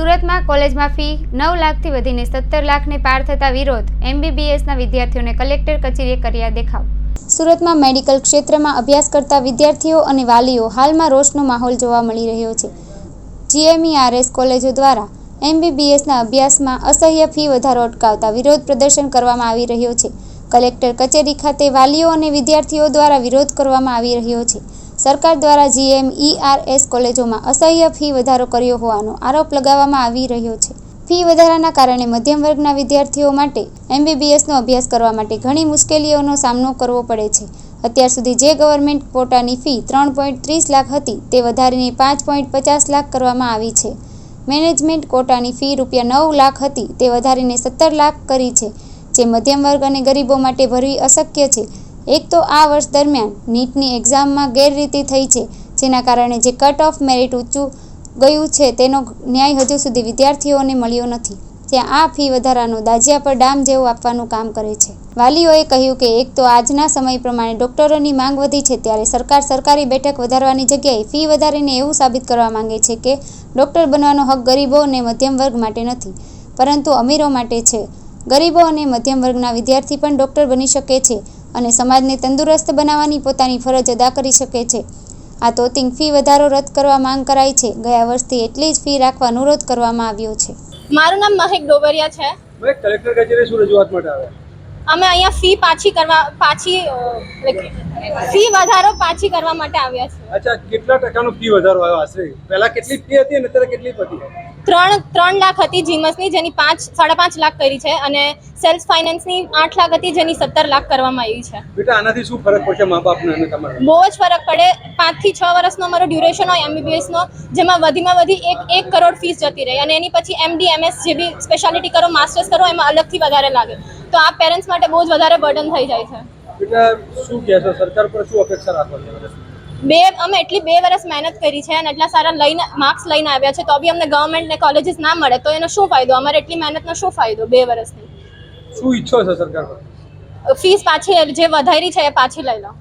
સુરતમાં કોલેજમાં ફી નવ લાખથી વધીને સત્તર લાખને પાર થતા વિરોધ. એમબીબીએસના વિદ્યાર્થીઓને કલેક્ટર કચેરીએ કર્યા દેખાવ. સુરતમાં મેડિકલ ક્ષેત્રમાં અભ્યાસ કરતા વિદ્યાર્થીઓ અને વાલીઓ હાલમાં રોષનો માહોલ જોવા મળી રહ્યો છે. જીએમઈઆરએસ કોલેજો દ્વારા એમબીબીએસના અભ્યાસમાં અસહ્ય ફી વધારો અટકાવતા વિરોધ પ્રદર્શન કરવામાં આવી રહ્યો છે. કલેક્ટર કચેરી ખાતે વાલીઓ અને વિદ્યાર્થીઓ દ્વારા વિરોધ કરવામાં આવી રહ્યો છે. સરકાર દ્વારા જીએમઈઆરએસ કોલેજોમાં અસહ્ય ફી વધારો કર્યો હોવાનો આરોપ લગાવવામાં આવી રહ્યો છે. ફી વધારાના કારણે મધ્યમ વર્ગના વિદ્યાર્થીઓ માટે એમબીબીએસનો અભ્યાસ કરવા માટે ઘણી મુશ્કેલીઓનો સામનો કરવો પડે છે. અત્યાર સુધી જે ગવર્મેન્ટ કોટાની ફી ત્રણ પોઈન્ટ ત્રીસ લાખ હતી, તે વધારીને પાંચ પોઈન્ટ પચાસ લાખ કરવામાં આવી છે. મેનેજમેન્ટ કોટાની ફી રૂપિયા નવ લાખ હતી, તે વધારીને સત્તર લાખ કરી છે, જે મધ્યમ વર્ગ અને ગરીબો માટે ભરવી અશક્ય છે. એક તો આ વર્ષ દરમિયાન નીટની એક્ઝામમાં ગેરરીતિ થઈ છે, જેના કારણે જે કટ ઓફ મેરિટ ઊંચું ગયું છે તેનો ન્યાય હજુ સુધી વિદ્યાર્થીઓને મળ્યો નથી ત્યાં આ ફી વધારાનો દાજિયા પર ડામ જેવું આપવાનું કામ કરે છે. વાલીઓએ કહ્યું કે એક તો આજના સમય પ્રમાણે ડોક્ટરોની માંગ વધી છે, ત્યારે સરકાર સરકારી બેઠક વધારવાની જગ્યાએ ફી વધારીને એવું સાબિત કરવા માંગે છે કે ડોક્ટર બનવાનો હક ગરીબો અને મધ્યમ વર્ગ માટે નથી, પરંતુ અમીરો માટે છે. ગરીબો અને મધ્યમ વર્ગના વિદ્યાર્થી પણ ડોક્ટર બની શકે છે. અને સમાજને તંદુરસ્ત બનાવવાની પોતાની ફરજ અદા કરી શકે છે. આ તોતિંગ ફી વધારો રદ કરવા માંગ કરાઈ છે. ગયા વર્ષથી એટલી જ ફી રાખવા અનુરોધ કરવામાં આવ્યો છે. મારું નામ મહેક ડોબરિયા છે. ભાઈ કલેક્ટર કચેરી શું રજૂઆત માટે આવ્યા? અમે અહીંયા ફી પાછી કરવા પાછી ફી વધારો પાછી કરવા માટે આવ્યા છે અચ્છા કેટલા ટકાનો ફી વધારો આવ્યો આશરે? પહેલા કેટલી ફી હતી અને અત્યારે કેટલી હતી ત્રણ ત્રણ લાખ હતી જીમસની જેની પાંચ સાડા પાંચ લાખ કરી છે અને સેલ્ફ ફાઇનાન્સની આઠ લાખ હતી જેની સત્તર લાખ કરવામાં આવી છે. બેટા આનાથી શું ફરક પડશે મા બાપને અને તમારા? બહુ જ ફરક પડે. પાંચથી છ વર્ષનો અમારો ડ્યુરેશન હોય એમબીબીએસનો જેમાં વધીમાં વધી એક એક કરોડ ફીસ જતી રહી અને એની પછી એમડી એમએસ જે બી સ્પેશિયાલિટી કરો માસ્ટર્સ કરો એમાં અલગથી વધારે લાગે. તો આ પેરેન્ટ્સ માટે બહુ જ વધારે બર્ડન થઈ જાય છે. બેટા શું કહેશો? સરકાર પર શું અપેક્ષા રાખો છો? બે અમે એટલી બે વર્ષ મહેનત કરી છે અને એટલા સારા લઈને માર્ક્સ લઈને આવ્યા છે તો બી અમને ગવર્મેન્ટને કોલેજીસ ના મળે તો એનો શું ફાયદો? અમારે એટલી મહેનતનો શું ફાયદો બે વર્ષની શું ઈચ્છો છો સરકાર ફીસ પાછી જે વધારી છે એ પાછી લઈ લો.